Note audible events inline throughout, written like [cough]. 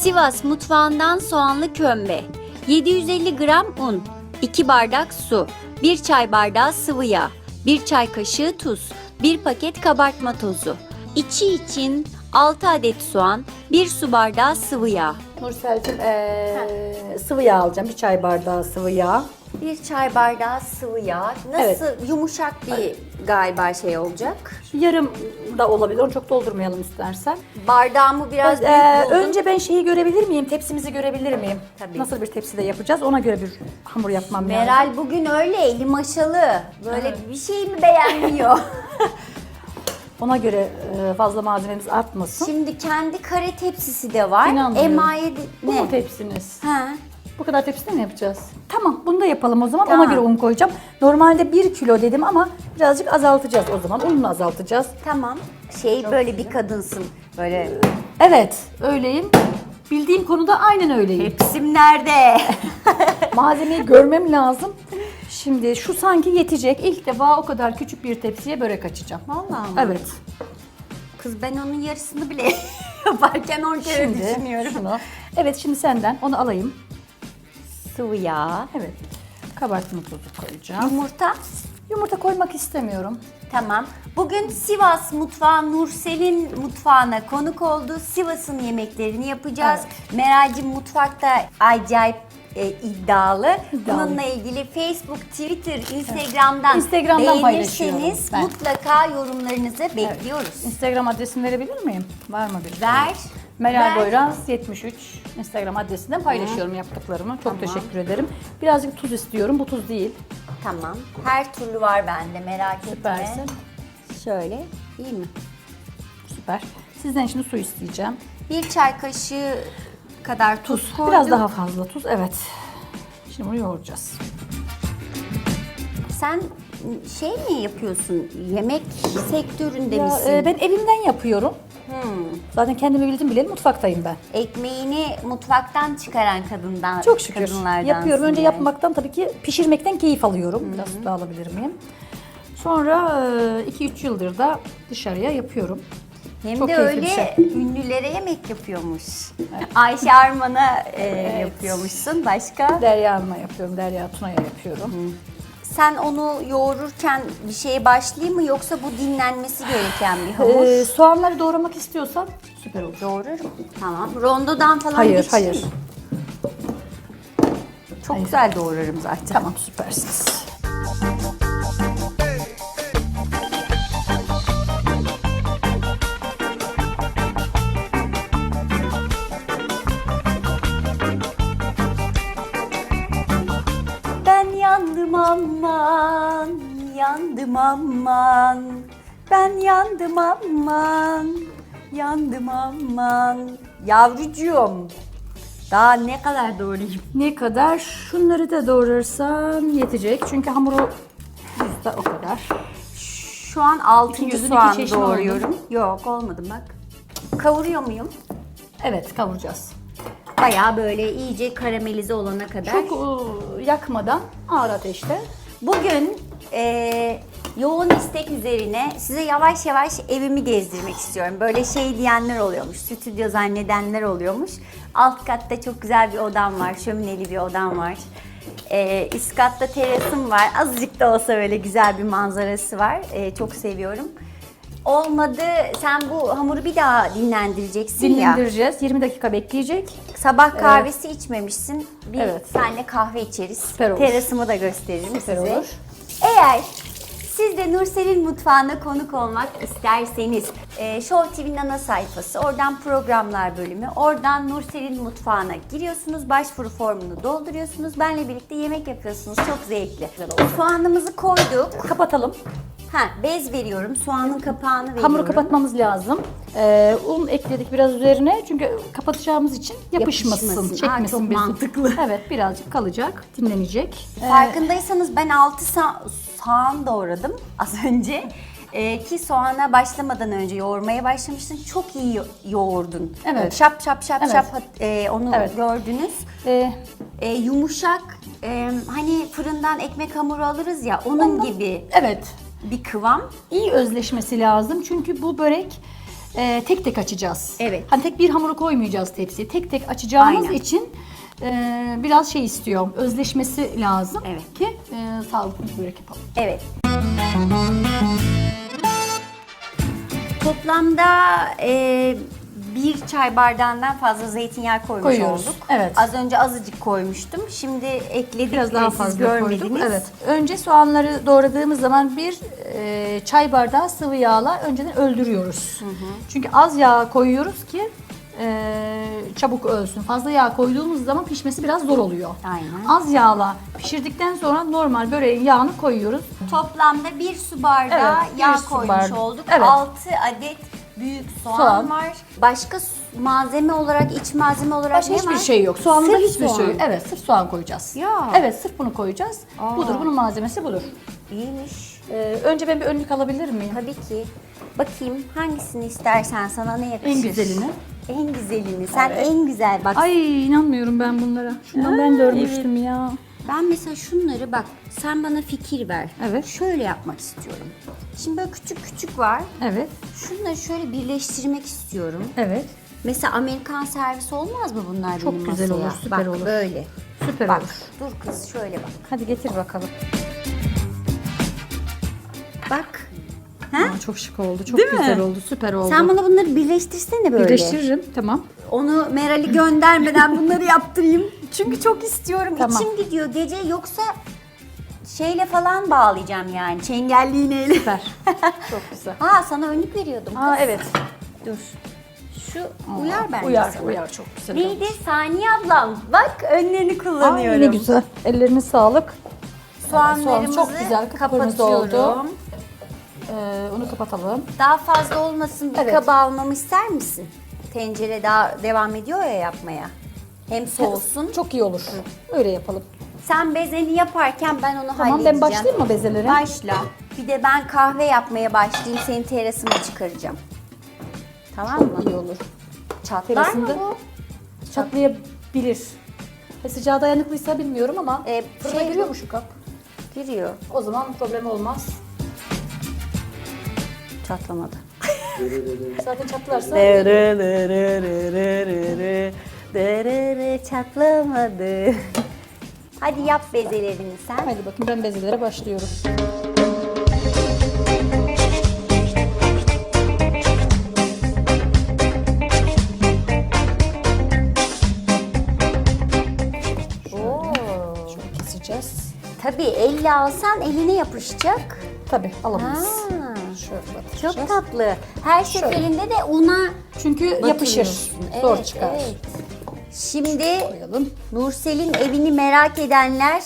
Sivas mutfağından soğanlı kömbe, 750 gram un, 2 bardak su, 1 çay bardağı sıvı yağ, 1 çay kaşığı tuz, 1 paket kabartma tozu. İçi için 6 adet soğan, 1 su bardağı sıvı yağ. Nursel'cim eee, sıvı yağ alacağım. Bir çay bardağı sıvı yağ. Bir çay bardağı sıvı yağ. Nasıl yumuşak bir galiba şey olacak. Yarım da olabilir. Onu çok doldurmayalım istersen. Bardağımı biraz büyük buldum. önce ben şeyi görebilir miyim? Tepsimizi görebilir miyim? Tabii. Nasıl bir tepside yapacağız? Ona göre bir hamur yapmam lazım. Meral bugün öyle eli maşalı. Böyle bir şey mi beğenmiyor? [laughs] [laughs] Ona göre eee, fazla malzememiz artmasın. Şimdi kendi kare tepsisi de var. İnanmıyorum. Emaye de- Bu mu ne? tepsiniz? Ha. Bu kadar tepside mi yapacağız? Tamam bunu da yapalım o zaman. Tamam. Ona göre un koyacağım. Normalde 1 kilo dedim ama birazcık azaltacağız o zaman. Ununu azaltacağız. Tamam. Şey böyle bir kadınsın. Böyle Evet öyleyim. Bildiğim konuda aynen öyleyim. tepsim nerede? [laughs] Malzemeyi görmem lazım. Şimdi şu sanki yetecek. İlk defa o kadar küçük bir tepsiye börek açacağım. Vallahi mı? Evet. Kız ben onun yarısını bile [laughs] yaparken 10 kere Şimdi düşünüyorum. şunu. Evet şimdi senden onu alayım. Sıvı yağ. Evet. Kabartma tozu koyacağım. Yumurta. Yumurta koymak istemiyorum. Tamam. Bugün Sivas mutfağı Nursel'in mutfağına konuk oldu. Sivas'ın yemeklerini yapacağız. Meral'cim mutfakta acayip e, iddialı. İddialı. Bununla ilgili Facebook, Twitter, Instagram'dan, Instagram'dan paylaşıyorum beğenirseniz mutlaka yorumlarınızı bekliyoruz. Instagram adresini verebilir miyim? Var mı bir? Ver. Meral ver. Boyraz 73 Instagram adresinden paylaşıyorum yaptıklarımı. Çok teşekkür ederim. Birazcık tuz istiyorum. Bu tuz değil. Tamam. Her türlü var bende merak etme. Süpersin. Şöyle. iyi mi? Süper. Sizden şimdi su isteyeceğim. Bir çay kaşığı kadar tuz koydum. Biraz daha fazla tuz. Evet. Şimdi bunu yoğuracağız. Sen şey mi yapıyorsun? Yemek sektöründe Ya, misin? e, ben evimden yapıyorum. Zaten kendimi bildim bileli mutfaktayım ben. Ekmeğini mutfaktan çıkaran kadından Çok şükür. kadınlardansın Yapıyorum. Önce yani. yapmaktan tabii ki pişirmekten keyif alıyorum. Biraz su da alabilir miyim? Sonra 2-3 yıldır da dışarıya yapıyorum. Hem Çok de keyifli öyle bir şey. ünlülere yemek yapıyormuş. Ayşe Arman'a e, yapıyormuşsun. Başka? Derya Hanım'a yapıyorum, Derya Tuna'ya yapıyorum. Sen onu yoğururken bir şeye başlayayım mı yoksa bu dinlenmesi gereken bir hamur? Ee, soğanları doğramak istiyorsan süper olur. Doğrurum. Tamam. Rondodan falan Hayır, geçeyim hayır. mi? Çok güzel doğrarım zaten. Tamam, süpersiniz. Yandım aman. Ben yandım aman, yandım aman. Yavrucuğum, daha ne kadar doğrayayım? Ne kadar? Şunları da doğrarsan yetecek. Çünkü hamuru yüzde o kadar. Şu an altıncı yüzün iki soğan çeşni doğruyorum. Yok olmadı bak. Kavuruyor muyum? Evet, kavuracağız. Bayağı böyle iyice karamelize olana kadar. Çok e, yakmadan ağır ateşte. Bugün e, yoğun istek üzerine size yavaş yavaş evimi gezdirmek istiyorum. Böyle şey diyenler oluyormuş, stüdyo zannedenler oluyormuş. Alt katta çok güzel bir odam var, şömineli bir odam var. E, üst katta terasım var. Azıcık da olsa böyle güzel bir manzarası var. E, çok seviyorum. Olmadı, sen bu hamuru bir daha dinlendireceksin ya. Dinlendireceğiz. 20 dakika bekleyecek. Sabah kahvesi içmemişsin. Bir Evet. senle kahve içeriz. Süper olur. Terasımı da gösteririm Süper size. olur. Eğer siz de Nursel'in mutfağına konuk olmak isterseniz e, Show TV'nin ana sayfası, oradan programlar bölümü, oradan Nursel'in mutfağına giriyorsunuz, başvuru formunu dolduruyorsunuz, benle birlikte yemek yapıyorsunuz. Çok zevkli. Soğanımızı koyduk. Kapatalım. Ha, bez veriyorum, soğanın kapağını veriyorum. Hamuru kapatmamız lazım. Ee, un ekledik biraz üzerine çünkü kapatacağımız için yapışmasın, Yapışmasın. çekmesin Aa, çok bizi. mantıklı. Evet, birazcık kalacak, dinlenecek. Ee, Farkındaysanız ben 6 soğan doğradım [laughs] az önce. Ee, ki soğana başlamadan önce yoğurmaya başlamıştın. Çok iyi yo- yoğurdun. Evet. Şap şap şap Evet. şap e, onu Evet. gördünüz. e, E, yumuşak e, hani fırından ekmek hamuru alırız ya onun gibi Evet, bir kıvam. iyi özleşmesi lazım çünkü bu börek e, tek tek açacağız. Evet. Hani tek bir hamuru koymayacağız tepsiye. Tek tek açacağımız Aynen. için e, biraz şey istiyor. Özleşmesi lazım Evet. ki e, sağlıklı bir börek yapalım. Evet. Toplamda e, bir çay bardağından fazla zeytinyağı koymuş Koyuyoruz, olduk. evet. Az önce azıcık koymuştum. Şimdi ekledik Biraz ve daha siz fazla görmediniz. koyduk. Evet. Önce soğanları doğradığımız zaman bir e, çay bardağı sıvı yağla önceden öldürüyoruz. Çünkü az yağ koyuyoruz ki e, çabuk ölsün. Fazla yağ koyduğumuz zaman pişmesi biraz zor oluyor. Aynen. Az yağla pişirdikten sonra normal böreğin yağını koyuyoruz. Toplamda bir su bardağı Evet, bir yağ su koymuş bardağı. olduk. Evet. 6 adet büyük soğan, Soğan. var. Başka s- malzeme olarak, iç malzeme olarak Başka ne hiçbir var? şey yok. Soğanla Sırf hiçbir soğan. şey yok. Evet, sırf soğan koyacağız. Ya. Evet, sırf bunu koyacağız. Aa. Budur, bunun malzemesi budur. İyiymiş. Ee, önce ben bir önlük alabilir miyim? Tabii ki. Bakayım hangisini istersen sana ne yakışır? En güzelini. En güzelini. Sen Evet. en güzel bak. Ay inanmıyorum ben bunlara. Şundan ben görmüştüm ya. Ben mesela şunları bak sen bana fikir ver. Evet. Şöyle yapmak istiyorum. Şimdi böyle küçük küçük var. Evet, Şunları şöyle birleştirmek istiyorum. evet. Mesela Amerikan servisi olmaz mı bunlar Çok benim güzel masaya? olur, süper bak, olur. böyle. Süper Bak olur. dur kız şöyle bak. Hadi getir bakalım. Bak. Aa, çok şık oldu, çok Değil mi? güzel oldu, süper oldu. Sen bana bunları birleştirsene böyle. Birleştiririm, tamam. Onu Meral'i göndermeden bunları yaptırayım. Çünkü çok istiyorum. Tamam. İçim gidiyor gece yoksa şeyle falan bağlayacağım yani. Çengelli iğneyle. Süper. [laughs] çok güzel. Ha sana önlük veriyordum. Aa kız. evet. Dur. Şu uyar bence Uyar, sana. uyar çok güzel. Neydi? Saniye ablam. Bak önlerini kullanıyorum. ne güzel. Ellerine sağlık. Soğanlarımızı Soğan çok güzel, kapatıyorum. oldu. Ee, onu kapatalım. Daha fazla olmasın bir Evet. kaba almamı ister misin? Tencere daha devam ediyor ya yapmaya. Hem soğusun. Çok iyi olur. Öyle yapalım. Sen bezeni yaparken ben onu Tamam halledeceğim. ben başlayayım mı bezelere? Başla. Bir de ben kahve yapmaya başlayayım. Senin terasına çıkaracağım. Tamam mı? İyi olur. Çatlar Terasında- mı bu? Çatlayabilir. Ve sıcağa dayanıklıysa bilmiyorum ama Ee, fırına şey giriyor mu şu kap? Giriyor. O zaman problem olmaz. Çatlamadı. Zaten çatlarsa Çatlamadı. Hadi yap bezelerini sen. Hadi bakın ben bezelere başlıyorum. Tabii elle alsan eline yapışacak. Tabii alamayız. Ha, Şöyle çok tatlı. Her seferinde de una Çünkü yapışır. batırıyorsun. Zor Evet, çıkar. evet. Şimdi Koyalım. Nursel'in evini merak edenler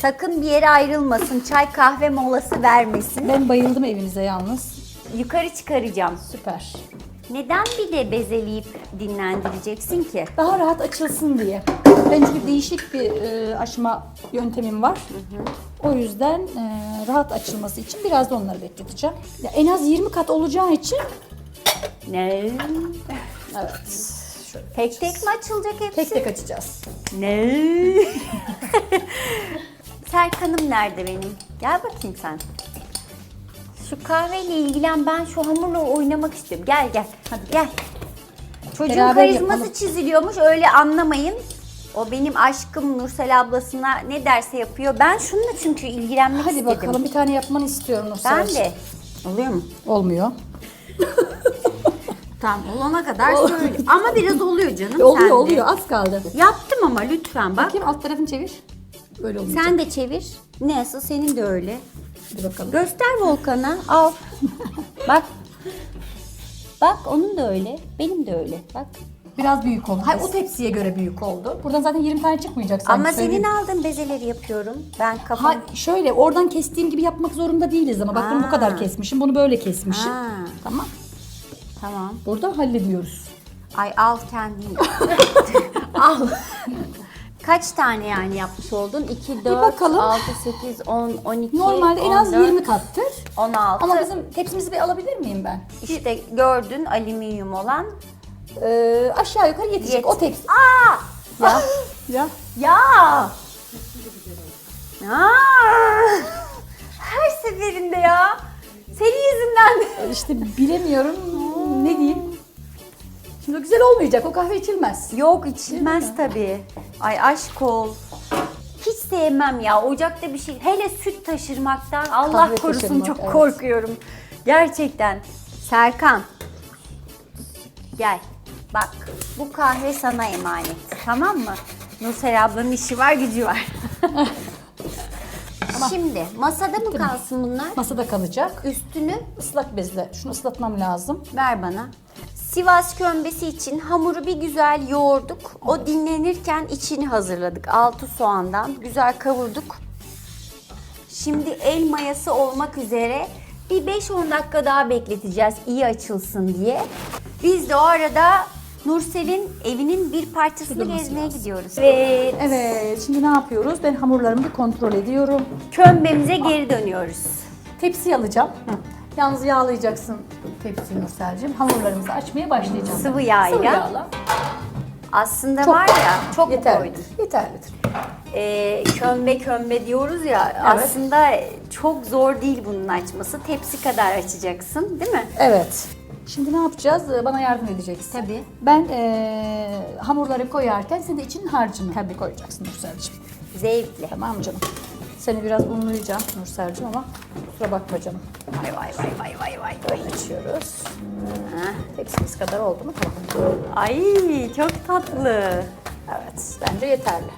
sakın bir yere ayrılmasın. Çay kahve molası vermesin. Ben bayıldım evinize yalnız. Yukarı çıkaracağım. Süper. Neden bir de bezeleyip dinlendireceksin ki? Daha rahat açılsın diye. Ben çünkü değişik bir e, açma yöntemim var. O yüzden e, rahat açılması için biraz da onları bekleteceğim. Ya en az 20 kat olacağı için Ne? evet. Şöyle Tek tek mi açılacak hepsi? tek tek açacağız. Ne? [laughs] Serkan'ım nerede benim? Gel bakayım sen. Şu kahveyle ilgilen ben şu hamurla oynamak istiyorum. Gel gel. Hadi gel. Çocuğun Beraber karizması yapalım. çiziliyormuş öyle anlamayın. O benim aşkım Nursel ablasına ne derse yapıyor. Ben şununla çünkü ilgilenmek Hadi istedim. bakalım bir tane yapmanı istiyorum Nursel. Ben de. Oluyor mu? Olmuyor. [laughs] Tamam olana kadar söyle. Ama biraz oluyor canım [laughs] Oluyor sende. oluyor az kaldı. Yaptım ama lütfen bak. Bakayım alt tarafını çevir. Böyle olmayacak. Sen de çevir. Nasıl senin de öyle. Hadi bakalım. Göster Volkan'a. Al. [laughs] Bak. Bak onun da öyle. Benim de öyle. Bak. Biraz büyük oldu. Hayır o tepsiye göre büyük oldu. Buradan zaten 20 tane çıkmayacak sanki. Ama söyleyeyim. senin aldığın bezeleri yapıyorum. Ben kafam... Ha, şöyle oradan kestiğim gibi yapmak zorunda değiliz ama bak bunu bu kadar kesmişim, bunu böyle kesmişim. Ha. Tamam. Tamam. Burada hallediyoruz. Ay al kendin. [laughs] al. Kaç tane yani yapmış oldun? 2, 4, bakalım. 6, 8, 10, 12, Normalde en az 14, 20 kattır. 16. Ama bizim tepsimizi bir alabilir miyim ben? işte gördün alüminyum olan. Ee, aşağı yukarı yetecek Yet. o tepsi. Aa! [laughs] Ya. ya. Ya! Aa! Her seferinde ya. Senin yüzünden. İşte bilemiyorum ne diyeyim? Şimdi o güzel olmayacak. O kahve içilmez. Yok içilmez tabii. Ay aşk ol. Hiç sevmem ya ocakta bir şey. Hele süt taşırmaktan Allah Kahve korusun taşırmak, çok evet. korkuyorum. Gerçekten. Serkan. Gel. Bak bu kahve sana emanet. Tamam mı? Nursel ablanın işi var gücü var. [laughs] Şimdi masada mı kalsın bunlar? Masada kalacak. Üstünü Islak bezle. Şunu ıslatmam lazım. ver bana. Sivas kömbesi için hamuru bir güzel yoğurduk. O dinlenirken içini hazırladık. Altı soğandan güzel kavurduk. Şimdi el mayası olmak üzere bir 5-10 dakika daha bekleteceğiz iyi açılsın diye. Biz de o arada Nursel'in evinin bir parçasını gezmeye lazım. gidiyoruz. Evet. Evet. Şimdi ne yapıyoruz? Ben hamurlarımı bir kontrol ediyorum. Kömbemize geri dönüyoruz. Tepsi alacağım. Yalnız yağlayacaksın tepsiyi Nursel'cim. Hamurlarımızı açmaya başlayacağım. Sıvı yağ Sıvı ile. yağla. Aslında Çok var ya çok mu Yeterlidir. koydun? Yeterlidir. Ee, kömbe kömbe diyoruz ya aslında çok zor değil bunun açması. Tepsi kadar açacaksın değil mi? Evet. Şimdi ne yapacağız? Ee, Bana yardım edeceksin. Tabii. Ben eee, hamurları koyarken sen de içinin harcını Tabii. koyacaksın Nursel'cim. Zevkli. Tamam canım? Seni biraz unlayacağım Nursel'cim ama kusura bakma canım. Vay vay vay vay vay vay. vay. Açıyoruz. Heh. Tepsimiz kadar oldu mu? Tamam. Ay çok tatlı. Evet. Bence yeterli.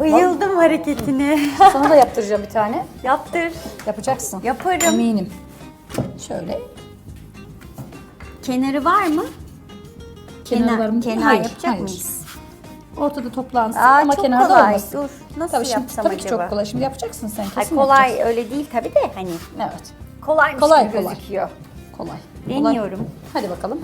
Bayıldım hareketine. [laughs] Sana da yaptıracağım bir tane. Yaptır. Yapacaksın. Yaparım. Eminim. Şöyle. Kenarı var mı? Kenar Hayır, yapacak hayır. mıyız? Ortada toplansın Aa, ama çok kenarda kolay. olmasın. Dur. Nasıl Tabii şimdi yapsam tabii ki acaba? çok kolay. Şimdi yapacaksın sen. Ay, Kesin kolay yapacaksın. öyle değil tabii de hani Evet. kolaymış Kolay, gibi kolay. gözüküyor. Kolay. Deniyorum. Kolay. Hadi bakalım.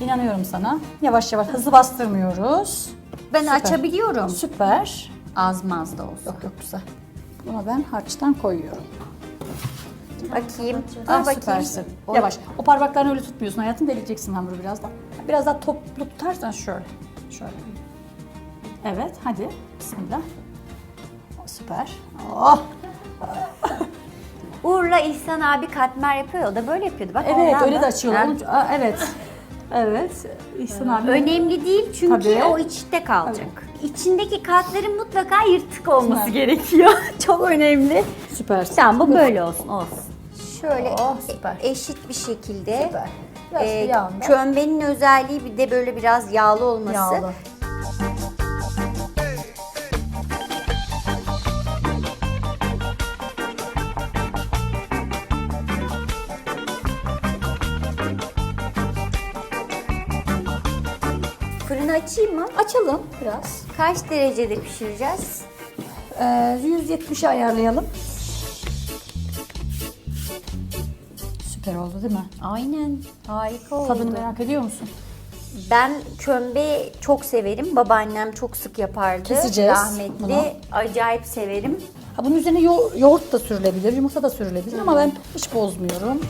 İnanıyorum sana. Yavaş yavaş hızlı bastırmıyoruz. Ben Süper. açabiliyorum. Süper. Az maz da olsa. Yok yok güzel. Buna ben harçtan koyuyorum. Bakayım. Ah, bakayım. süpersin. Yavaş. O parmaklarını öyle tutmuyorsun hayatım. Deleceksin hamuru birazdan. Biraz daha toplu tutarsan şöyle. Şöyle. Evet hadi. Bismillah. Süper. Oh. [laughs] Uğur'la İhsan abi katmer yapıyor. O da böyle yapıyordu. Bak Evet ondan öyle da. de açıyorlar. Ha. Aa, evet. Evet. İhsan abi. Önemli değil çünkü Tabii. o içte kalacak. İçindeki katların mutlaka yırtık olması Süper. gerekiyor. [laughs] Çok önemli. Süpersin. Tamam bu böyle olsun. Olsun. Şöyle Oh, süper. eşit bir şekilde Süper. Biraz e, kömbenin özelliği bir de böyle biraz yağlı olması. Yağlı. Fırını açayım mı? Açalım biraz. Kaç derecede pişireceğiz? Ee, 170'e ayarlayalım. Süper oldu değil mi? Aynen. Harika oldu. Tadını merak ediyor musun? Ben kömbe çok severim. Babaannem çok sık yapardı. Keseceğiz Rahmetli. bunu. Acayip severim. Ha, bunun üzerine yo- yoğurt da sürülebilir, yumurta da sürülebilir ama ben hiç bozmuyorum.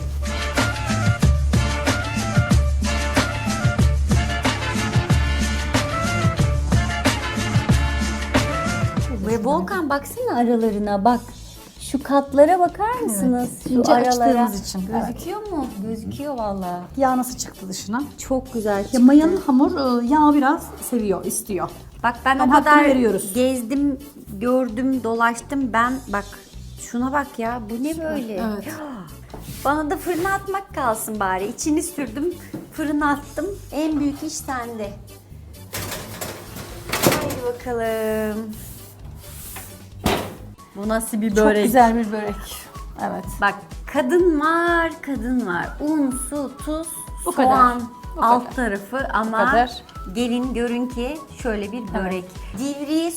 Ve Volkan baksana aralarına bak. Şu katlara bakar mısınız? Şu İnce aralara. açtığımız için, evet. Gözüküyor mu? Gözüküyor valla. Yağ nasıl çıktı dışına? Çok güzel çıktı. Ya mayalı hamur e, yağ biraz seviyor, istiyor. Bak ben Ama o hakkını kadar veriyoruz. gezdim, gördüm, dolaştım. Ben bak şuna bak ya. Bu ne böyle? evet. [gasps] Bana da fırına atmak kalsın bari. İçini sürdüm, fırına attım. En büyük iş sende. Haydi bakalım. Bu nasıl bir Çok güzel bir börek. Evet. Bak kadın var, kadın var. Un, su, tuz, Bu kadar. soğan Bu alt kadar. tarafı ama kadar. gelin görün ki şöyle bir börek. Divriği